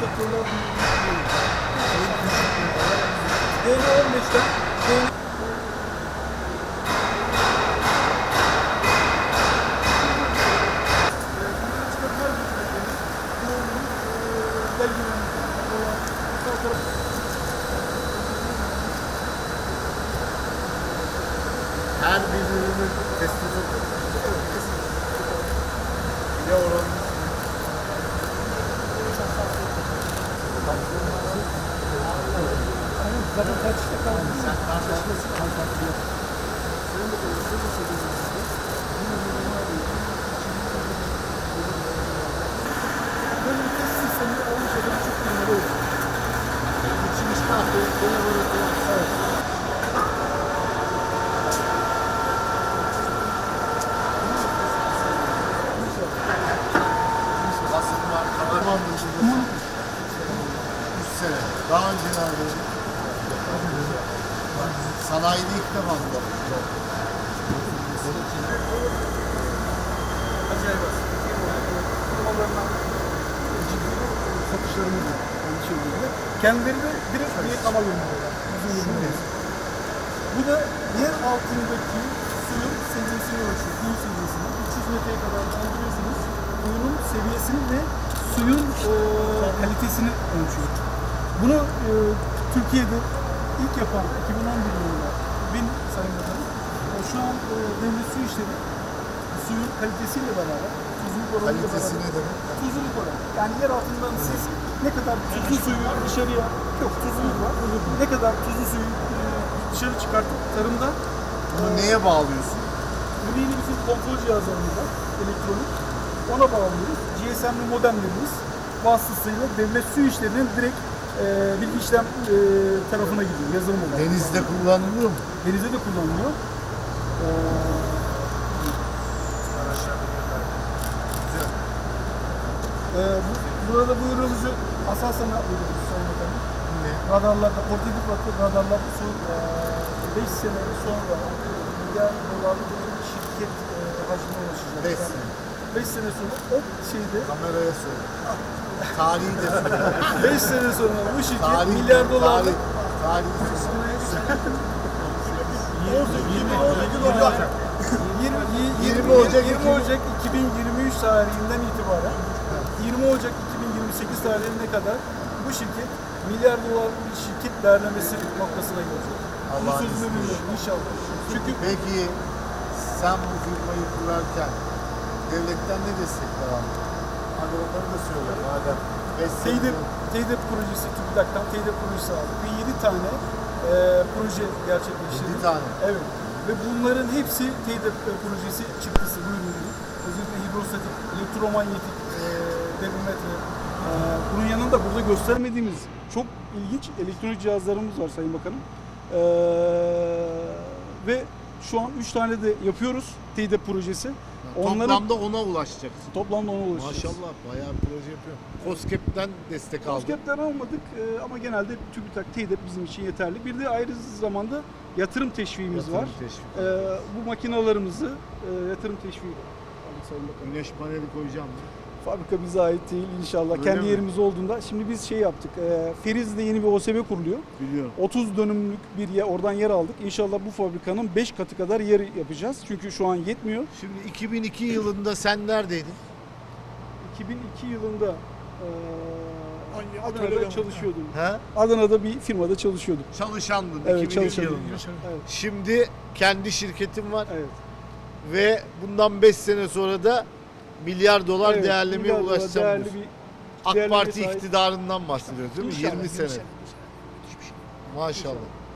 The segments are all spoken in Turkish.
satıyorlar. DN 15'ten DN Her bir ürünün testi çok Ya oranın oldu. İçmiş kahve, Evet. basın var, kameraman dışında. 3 sene. Daha önce nerede? Sanayide ilk defa mı? Acayip az. Firmalarından ciddi satışlarımız var. Yani şey oluyor. Kendileri de direkt bir ama yönlüyorlar. Bizim. Bu da yer altındaki suyun seviyesini ölçüyor. Kuyu seviyesini. 300 metreye kadar kaldırıyorsunuz. Kuyunun seviyesini ve suyun e, kalitesini ölçüyor. Bunu e, Türkiye'de ilk yapan 2011 yılında benim Sayın Bakanım. E, şu an e, devlet su işleri suyun kalitesiyle beraber, tuzluluk oranıyla Kalitesi beraber. demek? Tuzluluk oranı. Yani yer altından siz ne kadar tuzlu suyu dışarıya, yok tuzluluk var. Ne kadar tuzlu suyu e, dışarı çıkartıp tarımda Bunu neye bağlıyorsun? bunu yine bizim kontrol cihazlarımız var, elektronik. Ona bağlıyoruz. GSM'li modemlerimiz vasıtasıyla devlet su işlerinin direkt e, bilgi işlem e, tarafına gidiyor, yazılım olarak. Denizde kullanılıyor mu? Denizde de kullanılıyor. Ee, Ee, bu, burada bu ürünümüzü Aselsan'a veriyoruz Sayın Bakanım. Ne? Radarlarda, portatif radarlarda son 5 sene sonra milyar dolarlık bir şirket e, hacmine ulaşacak. 5 sene. 5 sene sonra o şeyde Kameraya söyle. Tarihi de söyle. 5 sene sonra bu şirket Tarih, milyar dolarlık Tarih, tarih. 20, 20 Ocak 20 Ocak 2023 tarihinden itibaren 20 Ocak 2028 tarihine kadar bu şirket milyar dolarlık bir şirket değerlemesi noktasına gelecek. Allah'ın sözünü izniyle. inşallah. Çünkü Peki sen bu firmayı kurarken devletten ne destekler aldın? Hadi onları da söyle madem. 5 TEYDEP, TEYDEP projesi, TÜBİTAK'tan TEYDEP projesi aldık ve 7 tane e, proje gerçekleştirdik. 7 tane. Evet. Ve bunların hepsi TEYDEP e, projesi çıktısı bu ürünün. Özellikle hidrostatik, elektromanyetik e, debrimetre. E, bunun yanında burada göstermediğimiz çok ilginç elektronik cihazlarımız var Sayın Bakanım. E, ve şu an 3 tane de yapıyoruz TEYDEP projesi. Onların Toplamda ona ulaşacaksın. toplamda ona ulaşacağız. Maşallah bayağı bir proje yapıyor. COSGAP'ten destek aldın. Koskep'ten almadık e, ama genelde TÜBİTAK, TEYDEP bizim için yeterli. Bir de ayrı zamanda yatırım teşviğimiz Yatırım var. teşvik. E, bu makinalarımızı e, yatırım teşviği aldık Sayın Bakanım. Güneş paneli koyacağım. Fabrika bize ait değil inşallah. Öyle Kendi mi? yerimiz olduğunda. Şimdi biz şey yaptık. E, Feriz'de yeni bir OSB kuruluyor. Biliyorum. 30 dönümlük bir yer, oradan yer aldık. İnşallah bu fabrikanın 5 katı kadar yer yapacağız. Çünkü şu an yetmiyor. Şimdi 2002 yılında sen neredeydin? 2002 yılında e, Adana'da çalışıyordum. He? Adana'da bir firmada çalışıyordum. Çalışandın Evet 2002 çalışıyordum. yılında. Evet. Şimdi kendi şirketin var evet. ve bundan 5 sene sonra da milyar dolar Evet, değerlemeye milyar dolar ulaşacağım. değerli bir AK Parti sahip. iktidarından bahsediyoruz değil mi? İnşallah, 20 sene. Şey. Maşallah.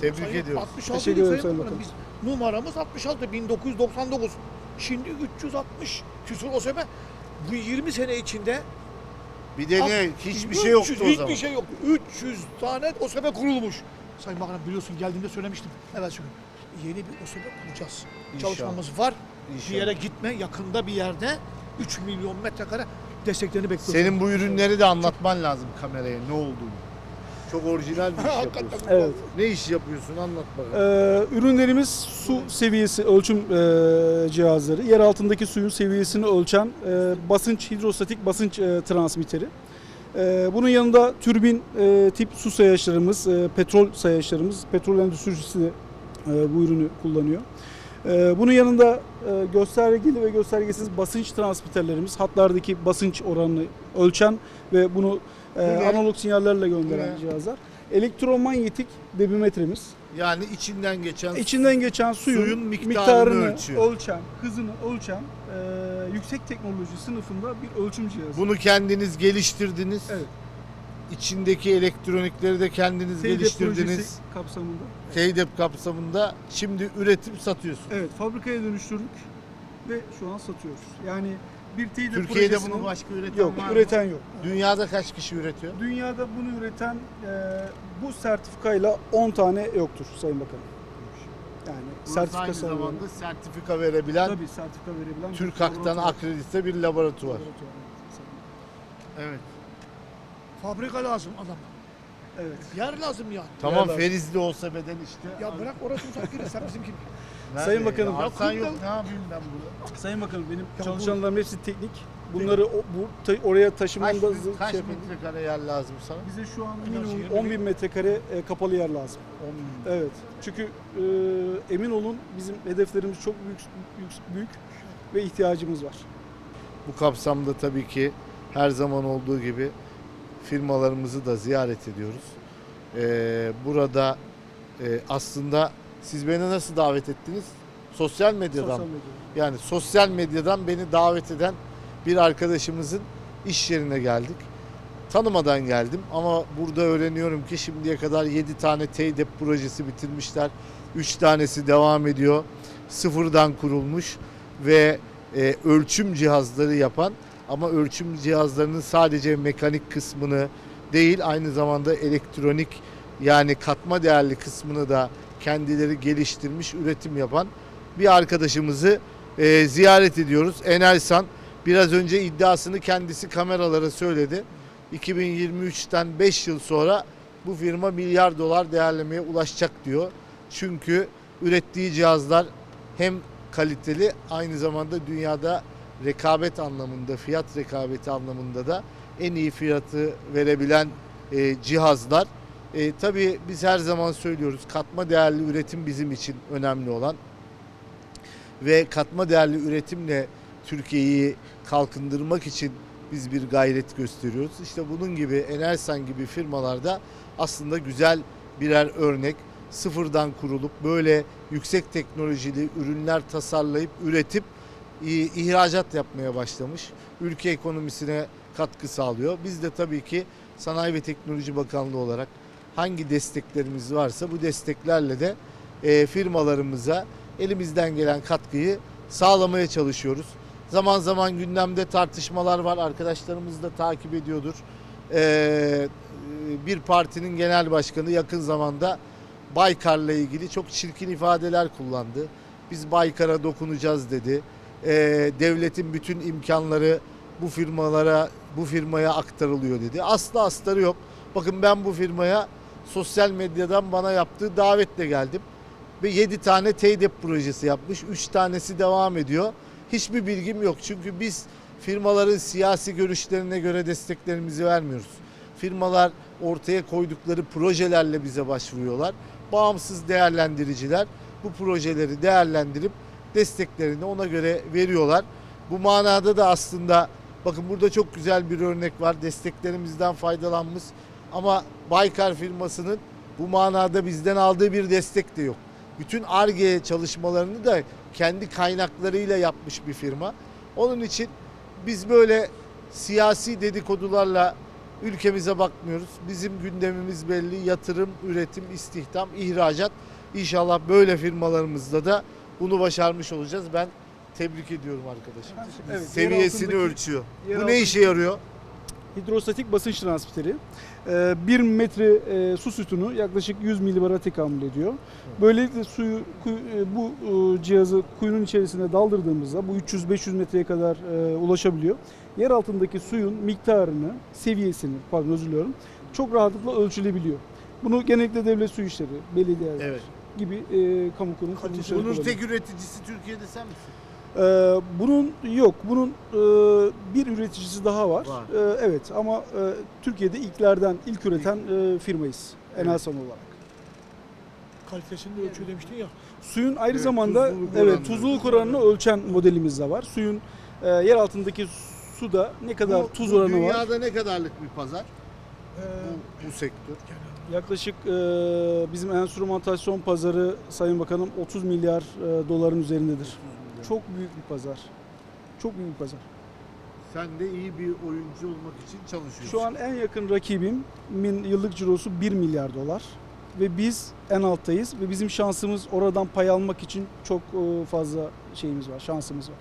Tebrik Sayın ediyoruz. 66 Teşekkür ederim Sayın Bakanım. Biz numaramız 66 1999. Şimdi 360 küsur o sebep bu 20 sene içinde Bir de ne? Ak- Hiçbir şey yoktu 300 o zaman. Hiçbir şey yoktu. 300 tane o sebep kurulmuş. Sayın Bakanım biliyorsun geldiğimde söylemiştim. Evet çünkü yeni bir o sebep kuracağız. İnşallah. Çalışmamız var. İnşallah. Bir yere gitme yakında bir yerde 3 milyon metrekare desteklerini bekliyoruz. Senin bu ürünleri de anlatman lazım kameraya ne olduğunu. Çok orijinal bir iş yapıyorsun. Evet. Ne iş yapıyorsun anlat bakalım. Ee, ürünlerimiz su seviyesi ölçüm e, cihazları. Yer altındaki suyun seviyesini ölçen e, basınç hidrostatik basınç e, transmiteri. Ee, bunun yanında türbin e, tip su sayaçlarımız, e, petrol sayaçlarımız, petrol endüstrisi de e, bu ürünü kullanıyor. Ee, bunun yanında e, göstergeli ve göstergesiz basınç transmitterlerimiz, hatlardaki basınç oranını ölçen ve bunu e, Bu ne? analog sinyallerle gönderen ne? cihazlar. Elektromanyetik debimetremiz, Yani içinden geçen içinden geçen suyun, Suyun miktarını miktarını ölçüyor. ölçen, hızını ölçen e, yüksek teknoloji sınıfında bir ölçüm cihazı. bunu kendiniz geliştirdiniz. Evet. İçindeki elektronikleri de kendiniz TEDEP geliştirdiniz. projesi kapsamında. TEDEP kapsamında şimdi üretip satıyorsunuz. Evet, fabrikaya dönüştürdük ve şu an satıyoruz. Yani bir TEDEP Türkiye'de projesinin- bunu başka üreten yok, var mı? üreten yok. Dünyada kaç kişi üretiyor? Dünyada bunu üreten e, bu sertifikayla 10 tane yoktur Sayın Bakanım. Yani Burası aynı sertifika sahibi. zamanda sertifika verebilen Tabii sertifika verebilen bir Türk Hak'tan laboratuvar. akredite bir laboratuvar. Laboratuvar, evet. Evet. Fabrika lazım adam. Evet. Yer lazım yani. Tamam Yerler. Ferizli olsa beden işte. Ya bırak orası uzak yeri sen bizim gibi. Nerede Sayın Bakanım. Ya, Ya yok ne yapayım ben burada? Sayın Bakanım benim bu- çalışanlarım hepsi teknik. Bunları o, bu ta- oraya Kaç, taşımanda kaç şey metrekare yer lazım sana? Bize şu an minimum yirmi 10 bin metrekare e, kapalı yer lazım. 10 Evet. Çünkü e, emin olun bizim hedeflerimiz çok büyük, büyük, büyük ve ihtiyacımız var. Bu kapsamda tabii ki her zaman olduğu gibi firmalarımızı da ziyaret ediyoruz. Ee, burada e, aslında siz beni nasıl davet ettiniz? Sosyal medyadan. Sosyal mı? medya. Yani sosyal medyadan beni davet eden bir arkadaşımızın iş yerine geldik. Tanımadan geldim ama burada öğreniyorum ki şimdiye kadar 7 tane TEDEP projesi bitirmişler. 3 tanesi devam ediyor. Sıfırdan kurulmuş ve e, ölçüm cihazları yapan ama ölçüm cihazlarının sadece mekanik kısmını değil aynı zamanda elektronik yani katma değerli kısmını da kendileri geliştirmiş, üretim yapan bir arkadaşımızı e, ziyaret ediyoruz. Enelsan biraz önce iddiasını kendisi kameralara söyledi. 2023'ten 5 yıl sonra bu firma milyar dolar değerlemeye ulaşacak diyor. Çünkü ürettiği cihazlar hem kaliteli aynı zamanda dünyada rekabet anlamında, fiyat rekabeti anlamında da en iyi fiyatı verebilen e, cihazlar. E, tabii biz her zaman söylüyoruz katma değerli üretim bizim için önemli olan ve katma değerli üretimle Türkiye'yi kalkındırmak için biz bir gayret gösteriyoruz. İşte bunun gibi Enersan gibi firmalarda aslında güzel birer örnek sıfırdan kurulup böyle yüksek teknolojili ürünler tasarlayıp üretip ihracat yapmaya başlamış. Ülke ekonomisine katkı sağlıyor. Biz de tabii ki Sanayi ve Teknoloji Bakanlığı olarak hangi desteklerimiz varsa bu desteklerle de e, firmalarımıza elimizden gelen katkıyı sağlamaya çalışıyoruz. Zaman zaman gündemde tartışmalar var. Arkadaşlarımız da takip ediyordur. Ee, bir partinin genel başkanı yakın zamanda Baykar'la ilgili çok çirkin ifadeler kullandı. Biz Baykar'a dokunacağız dedi. Ee, devletin bütün imkanları bu firmalara, bu firmaya aktarılıyor dedi. Asla astarı yok. Bakın ben bu firmaya sosyal medyadan bana yaptığı davetle geldim. Ve 7 tane TEDEP projesi yapmış. 3 tanesi devam ediyor. Hiçbir bilgim yok. Çünkü biz firmaların siyasi görüşlerine göre desteklerimizi vermiyoruz. Firmalar ortaya koydukları projelerle bize başvuruyorlar. Bağımsız değerlendiriciler bu projeleri değerlendirip desteklerini ona göre veriyorlar. Bu manada da aslında bakın burada çok güzel bir örnek var. Desteklerimizden faydalanmış ama Baykar firmasının bu manada bizden aldığı bir destek de yok. Bütün ARGE çalışmalarını da kendi kaynaklarıyla yapmış bir firma. Onun için biz böyle siyasi dedikodularla ülkemize bakmıyoruz. Bizim gündemimiz belli. Yatırım, üretim, istihdam, ihracat. İnşallah böyle firmalarımızda da bunu başarmış olacağız. Ben tebrik ediyorum arkadaşım. Evet, Seviyesini altındaki- ölçüyor. Bu ne işe yarıyor? Hidrostatik basınç transmiteri. 1 metre e, su sütunu yaklaşık 100 milibara tekamül ediyor. Böylelikle suyu e, bu e, cihazı kuyunun içerisine daldırdığımızda bu 300-500 metreye kadar e, ulaşabiliyor. Yer altındaki suyun miktarını, seviyesini, pardon özür diliyorum, çok rahatlıkla ölçülebiliyor. Bunu genellikle devlet su işleri, belediyeler Evet. Gibi e, kamu kurum kuruluşları Bunun kullanıyor. tek üreticisi Türkiye'de sen misin? Ee, bunun yok. Bunun e, bir üreticisi daha var. Var. Ee, evet ama e, Türkiye'de ilklerden ilk üreten e, firmayız. Enasan olarak. Kalitesini de ölçüyor demiştin ya. Suyun ayrı Evet, zamanda tuzluluk evet oranını. tuzluluk oranını ölçen modelimiz de var. Suyun e, yer altındaki suda ne kadar Bu- tuz bu oranı var? Dünyada ne kadarlık bir pazar bu, bu sektör? Yaklaşık e, bizim enstrümantasyon pazarı Sayın Bakanım 30 milyar e, doların üzerindedir. Çok büyük bir pazar. Çok büyük bir pazar. Sen de iyi bir oyuncu olmak için çalışıyorsun. Şu an en yakın rakibimin yıllık cirosu 1 milyar dolar ve biz en alttayız ve bizim şansımız oradan pay almak için çok e, fazla şeyimiz var, şansımız var.